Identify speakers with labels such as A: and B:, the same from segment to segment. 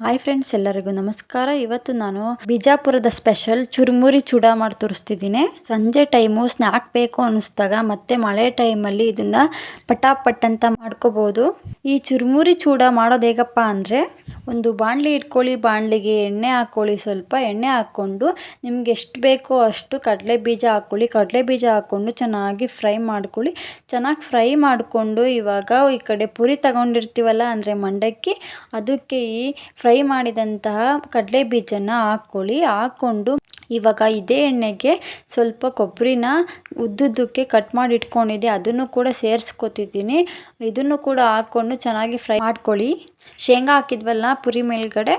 A: Hi friends ಎಲ್ಲರಿಗೂ ನಮಸ್ಕಾರ. ಇವತ್ತು ನಾನು ಬಿಜಾಪುರದ ಸ್ಪೆಷಲ್ ಚುರುಮುರಿ ಚೂಡ ಮಾಡಿ ತೋರಿಸ್ತಿದ್ದೀನಿ. ಸಂಜೆ ಟೈಮು ಸ್ನ್ಯಾಕ್ ಬೇಕು ಅನಿಸ್ದಾಗ ಮತ್ತೆ ಮಳೆ ಟೈಮಲ್ಲಿ ಇದನ್ನ ಪಟಾಪಟ್ ಅಂತ ಮಾಡ್ಕೋಬಹುದು ಈ ಚುರುಮುರಿ ಚೂಡ ಮಾಡೋದು ಹೇಗಪ್ಪ ಅಂದರೆ, ಒಂದು ಬಾಣಲಿ ಇಟ್ಕೊಳ್ಳಿ, ಬಾಣಲಿಗೆ ಎಣ್ಣೆ ಹಾಕ್ಕೊಳ್ಳಿ ಸ್ವಲ್ಪ ಎಣ್ಣೆ ಹಾಕ್ಕೊಂಡು ನಿಮ್ಗೆ ಎಷ್ಟು ಬೇಕೋ ಅಷ್ಟು ಕಡಲೆ ಬೀಜ ಹಾಕ್ಕೊಳ್ಳಿ. ಕಡಲೆ ಬೀಜ ಹಾಕ್ಕೊಂಡು ಚೆನ್ನಾಗಿ ಫ್ರೈ ಮಾಡ್ಕೊಳ್ಳಿ. ಚೆನ್ನಾಗಿ ಫ್ರೈ ಮಾಡಿಕೊಂಡು ಇವಾಗ ಈ ಕಡೆ ಪುರಿ ತಗೊಂಡಿರ್ತೀವಲ್ಲ ಅಂದರೆ ಮಂಡಕ್ಕಿ, ಅದಕ್ಕೆ ಈ ಮಾಡಿದಂತಹ ಕಡಲೆ ಬೀಜನ ಹಾಕ್ಕೊಳ್ಳಿ. ಹಾಕ್ಕೊಂಡು ಇವಾಗ ಇದೇ ಎಣ್ಣೆಗೆ ಸ್ವಲ್ಪ ಕೊಬ್ಬರಿನ ಉದ್ದುದ್ದಕ್ಕೆ ಕಟ್ ಮಾಡಿ ಇಟ್ಕೊಂಡಿದ್ದೆ. ಅದನ್ನು ಕೂಡ ಸೇರಿಸ್ಕೊತಿದ್ದೀನಿ. ಇದನ್ನು ಕೂಡ ಹಾಕ್ಕೊಂಡು ಚೆನ್ನಾಗಿ ಫ್ರೈ ಮಾಡ್ಕೊಳ್ಳಿ. ಶೇಂಗಾ ಹಾಕಿದ್ವಲ್ಲ ಪುರಿ ಮೇಲ್ಗಡೆ,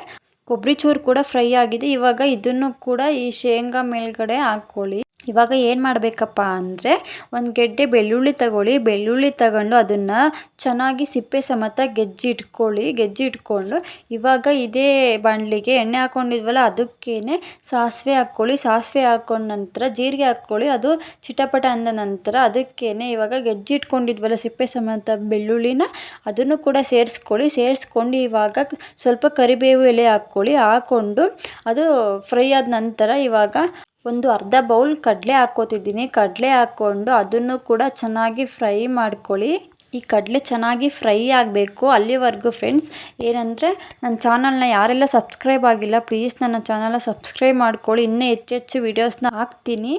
A: ಕೊಬ್ಬರಿ ಚೂರು ಕೂಡ ಫ್ರೈ ಆಗಿದೆ. ಇವಾಗ ಇದನ್ನು ಕೂಡ ಈ ಶೇಂಗಾ ಮೇಲ್ಗಡೆ ಹಾಕ್ಕೊಳ್ಳಿ. ಇವಾಗ ಏನು ಮಾಡಬೇಕಪ್ಪ ಅಂದರೆ ಒಂದು ಗೆಡ್ಡೆ ಬೆಳ್ಳುಳ್ಳಿ ತಗೊಳ್ಳಿ, ಬೆಳ್ಳುಳ್ಳಿ ತಗೊಂಡು ಅದನ್ನು ಚೆನ್ನಾಗಿ ಸಿಪ್ಪೆ ಸಮೇತ ಗೆಜ್ಜಿ ಇಟ್ಕೊಳ್ಳಿ ಗೆಜ್ಜಿ ಇಟ್ಕೊಂಡು ಇವಾಗ ಇದೇ ಬಾಣಲಿಗೆ ಎಣ್ಣೆ ಹಾಕ್ಕೊಂಡಿದ್ವಲ್ಲ ಅದಕ್ಕೇ ಸಾಸಿವೆ ಹಾಕ್ಕೊಳ್ಳಿ, ಸಾಸಿವೆ ಹಾಕ್ಕೊಂಡ ನಂತರ ಜೀರಿಗೆ ಹಾಕ್ಕೊಳ್ಳಿ, ಅದು ಚಿಟಪಟ ಅಂದ ನಂತರ ಅದಕ್ಕೇ ಇವಾಗ ಗೆಜ್ಜಿ ಇಟ್ಕೊಂಡಿದ್ವಲ್ಲ ಸಿಪ್ಪೆ ಸಮೇತ ಬೆಳ್ಳುಳ್ಳಿನ, ಅದನ್ನು ಕೂಡ ಸೇರಿಸ್ಕೊಳ್ಳಿ, ಸೇರಿಸ್ಕೊಂಡು ಇವಾಗ ಸ್ವಲ್ಪ ಕರಿಬೇವು ಎಲೆ ಹಾಕ್ಕೊಳ್ಳಿ, ಹಾಕ್ಕೊಂಡು ಅದು ಫ್ರೈ ಆದ ನಂತರ ಇವಾಗ ಒಂದು ಅರ್ಧ ಬೌಲ್ ಕಡಲೆ ಹಾಕೋತಿದ್ದೀನಿ ಕಡಲೆ ಹಾಕ್ಕೊಂಡು ಅದನ್ನು ಕೂಡ ಚೆನ್ನಾಗಿ ಫ್ರೈ ಮಾಡ್ಕೊಳ್ಳಿ. ಈ ಕಡಲೆ ಚೆನ್ನಾಗಿ ಫ್ರೈ ಆಗಬೇಕು ಅಲ್ಲಿವರೆಗೂ ಫ್ರೆಂಡ್ಸ್. ಏನಂದರೆ ನನ್ನ ಚಾನಲ್ನ ಯಾರೆಲ್ಲ ಸಬ್ಸ್ಕ್ರೈಬ್ ಆಗಿಲ್ಲ, ಪ್ಲೀಸ್ ನನ್ನ ಚಾನಲ್ನ ಸಬ್ಸ್ಕ್ರೈಬ್ ಮಾಡ್ಕೊಳ್ಳಿ. ಇನ್ನೂ ಹೆಚ್ಚೆಚ್ಚು ಹೆಚ್ಚು ವೀಡಿಯೋಸ್ನ ಹಾಕ್ತೀನಿ.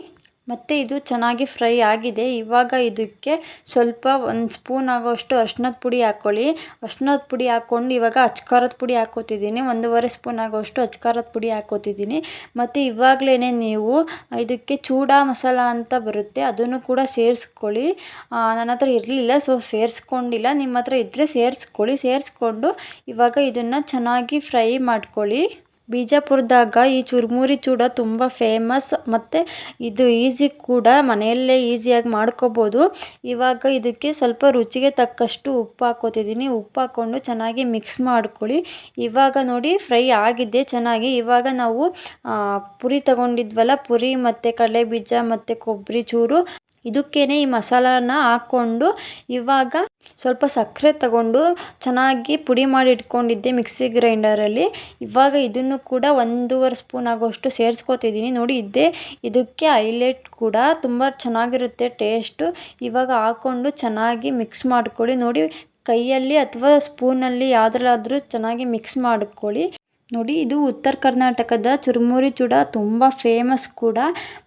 A: ಮತ್ತು ಇದು ಚೆನ್ನಾಗಿ ಫ್ರೈ ಆಗಿದೆ. ಇವಾಗ ಇದಕ್ಕೆ ಸ್ವಲ್ಪ ಒಂದು ಸ್ಪೂನ್ ಆಗೋಷ್ಟು ಅರ್ಶಿನದ ಪುಡಿ ಹಾಕ್ಕೊಳ್ಳಿ ಅರ್ಶಿನದ ಪುಡಿ ಹಾಕ್ಕೊಂಡು ಇವಾಗ ಅಚ್ಕಾರದ ಪುಡಿ ಹಾಕ್ಕೋತಿದ್ದೀನಿ ಒಂದೂವರೆ ಸ್ಪೂನ್ ಆಗೋಷ್ಟು ಅಚ್ಕಾರದ ಪುಡಿ ಹಾಕ್ಕೋತಿದ್ದೀನಿ ಮತ್ತು ಇವಾಗಲೇ ನೀವು ಇದಕ್ಕೆ ಚೂಡಾ ಮಸಾಲ ಅಂತ ಬರುತ್ತೆ. ಅದನ್ನು ಕೂಡ ಸೇರಿಸ್ಕೊಳ್ಳಿ. ನನ್ನ ಹತ್ರ ಇರಲಿಲ್ಲ, ಸೊ ಸೇರಿಸ್ಕೊಂಡಿಲ್ಲ. ನಿಮ್ಮ ಹತ್ರ ಇದ್ದರೆ ಸೇರಿಸ್ಕೊಳ್ಳಿ. ಸೇರಿಸ್ಕೊಂಡು ಇವಾಗ ಇದನ್ನು ಚೆನ್ನಾಗಿ ಫ್ರೈ ಮಾಡ್ಕೊಳ್ಳಿ. ಬಿಜಾಪುರದಾಗ ಈ ಚುರುಮುರಿ ಚೂಡ ತುಂಬ ಫೇಮಸ್ ಮತ್ತು ಇದು ಈಸಿ ಕೂಡ ಮನೆಯಲ್ಲೇ ಈಸಿಯಾಗಿ ಮಾಡ್ಕೋಬೋದು. ಇವಾಗ ಇದಕ್ಕೆ ಸ್ವಲ್ಪ ರುಚಿಗೆ ತಕ್ಕಷ್ಟು ಉಪ್ಪು ಹಾಕ್ಕೋತಿದ್ದೀನಿ ಉಪ್ಪು ಹಾಕ್ಕೊಂಡು ಚೆನ್ನಾಗಿ ಮಿಕ್ಸ್ ಮಾಡ್ಕೊಳ್ಳಿ. ಇವಾಗ ನೋಡಿ ಫ್ರೈ ಆಗಿದೆ, ಚೆನ್ನಾಗಿ. ಇವಾಗ ನಾವು ಪುರಿ ತಗೊಂಡಿದ್ವಲ್ಲ, ಪುರಿ ಮತ್ತು ಕಡಲೆಬೀಜ ಮತ್ತು ಕೊಬ್ಬರಿ ಚೂರು ಇದಕ್ಕೇ ಈ ಮಸಾಲಾನ ಹಾಕ್ಕೊಂಡು ಇವಾಗ ಸ್ವಲ್ಪ ಸಕ್ಕರೆ ತಗೊಂಡು ಚೆನ್ನಾಗಿ ಪುಡಿ ಮಾಡಿ ಇಟ್ಕೊಂಡಿದ್ದೆ ಮಿಕ್ಸಿ ಗ್ರೈಂಡರಲ್ಲಿ. ಇವಾಗ ಇದನ್ನು ಕೂಡ ಒಂದೂವರೆ ಸ್ಪೂನ್ ಆಗೋಷ್ಟು ಸೇರಿಸ್ಕೋತಿದ್ದೀನಿ ನೋಡಿ ಇದ್ದೆ ಇದಕ್ಕೆ ಹೈಲೈಟ್ ಕೂಡ ತುಂಬ ಚೆನ್ನಾಗಿರುತ್ತೆ ಟೇಸ್ಟು. ಇವಾಗ ಹಾಕ್ಕೊಂಡು ಚೆನ್ನಾಗಿ ಮಿಕ್ಸ್ ಮಾಡ್ಕೊಳ್ಳಿ. ನೋಡಿ, ಕೈಯಲ್ಲಿ ಅಥವಾ ಸ್ಪೂನಲ್ಲಿ ಯಾವುದ್ರಲ್ಲಾದರೂ ಚೆನ್ನಾಗಿ ಮಿಕ್ಸ್ ಮಾಡ್ಕೊಳ್ಳಿ. ನೋಡಿ, ಇದು ಉತ್ತರ ಕರ್ನಾಟಕದ ಚುರುಮುರಿ ಚೂಡ, ತುಂಬ ಫೇಮಸ್ ಕೂಡ.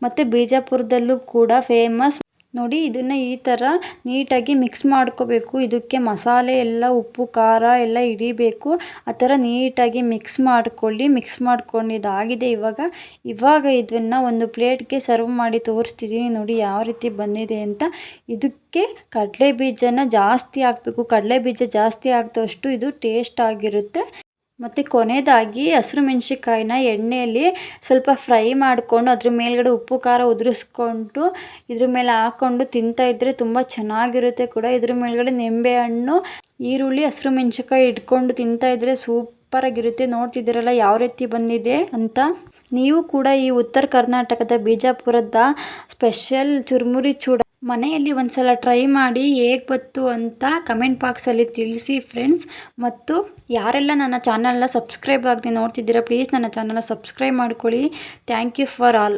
A: ಮತ್ತು ಬಿಜಾಪುರದಲ್ಲೂ ಕೂಡ ಫೇಮಸ್ ನೋಡಿ, ಇದನ್ನು ಈ ಥರ ನೀಟಾಗಿ ಮಿಕ್ಸ್ ಮಾಡ್ಕೋಬೇಕು. ಇದಕ್ಕೆ ಮಸಾಲೆ ಎಲ್ಲ, ಉಪ್ಪು, ಖಾರ ಎಲ್ಲ ಹಿಡಿಬೇಕು. ಆ ಥರ ನೀಟಾಗಿ ಮಿಕ್ಸ್ ಮಾಡ್ಕೊಳ್ಳಿ. ಮಿಕ್ಸ್ ಮಾಡ್ಕೊಂಡಿದ್ದಾಗಿದೆ ಇವಾಗ. ಇವಾಗ ಇದನ್ನು ಒಂದು ಪ್ಲೇಟ್ಗೆ ಸರ್ವ್ ಮಾಡಿ ತೋರಿಸ್ತಿದ್ದೀನಿ ನೋಡಿ ಯಾವ ರೀತಿ ಬಂದಿದೆ ಅಂತ. ಇದಕ್ಕೆ ಕಡಲೆ ಬೀಜನ ಜಾಸ್ತಿ ಹಾಕಬೇಕು. ಕಡಲೆ ಬೀಜ ಜಾಸ್ತಿ ಹಾಕಿದಷ್ಟು ಇದು ಟೇಸ್ಟ್ ಆಗಿರುತ್ತೆ. ಮತ್ತು ಕೊನೆಯದಾಗಿ ಹಸಿರು ಮೆಣಸಿನ್ಕಾಯಿನ ಎಣ್ಣೆಯಲ್ಲಿ ಸ್ವಲ್ಪ ಫ್ರೈ ಮಾಡಿಕೊಂಡು ಅದ್ರ ಮೇಲ್ಗಡೆ ಉಪ್ಪು, ಖಾರ ಉದುರಿಸ್ಕೊಂಡು ಇದ್ರ ಮೇಲೆ ಹಾಕ್ಕೊಂಡು ತಿಂತಾಯಿದ್ರೆ ತುಂಬ ಚೆನ್ನಾಗಿರುತ್ತೆ ಕೂಡ. ಇದ್ರ ಮೇಲ್ಗಡೆ ನಿಂಬೆಹಣ್ಣು ಈರುಳ್ಳಿ, ಹಸಿರು ಮೆಣಸಿನ್ಕಾಯಿ ಇಟ್ಕೊಂಡು ತಿಂತಾ ಇದ್ದರೆ ಸೂಪರಾಗಿರುತ್ತೆ ನೋಡ್ತಿದ್ದೀರಲ್ಲ ಯಾವ ರೀತಿ ಬಂದಿದೆ ಅಂತ. ನೀವು ಕೂಡ ಈ ಉತ್ತರ ಕರ್ನಾಟಕದ ಬಿಜಾಪುರದ ಸ್ಪೆಷಲ್ ಚುರುಮುರಿ ಚೂಡ ಮನೆಯಲ್ಲಿ ಒಂದು ಸಲ ಟ್ರೈ ಮಾಡಿ ಹೇಗೆ ಬಂತು ಅಂತ ಕಮೆಂಟ್ ಬಾಕ್ಸಲ್ಲಿ ತಿಳಿಸಿ ಫ್ರೆಂಡ್ಸ್ ಮತ್ತು ಯಾರೆಲ್ಲ ನನ್ನ ಚಾನಲ್ನ ಸಬ್ಸ್ಕ್ರೈಬ್ ಆಗದೆ ನೋಡ್ತಿದ್ದೀರಾ ಪ್ಲೀಸ್ ನನ್ನ ಚಾನಲ್ನ ಸಬ್ಸ್ಕ್ರೈಬ್ ಮಾಡ್ಕೊಳ್ಳಿ. Thank you for all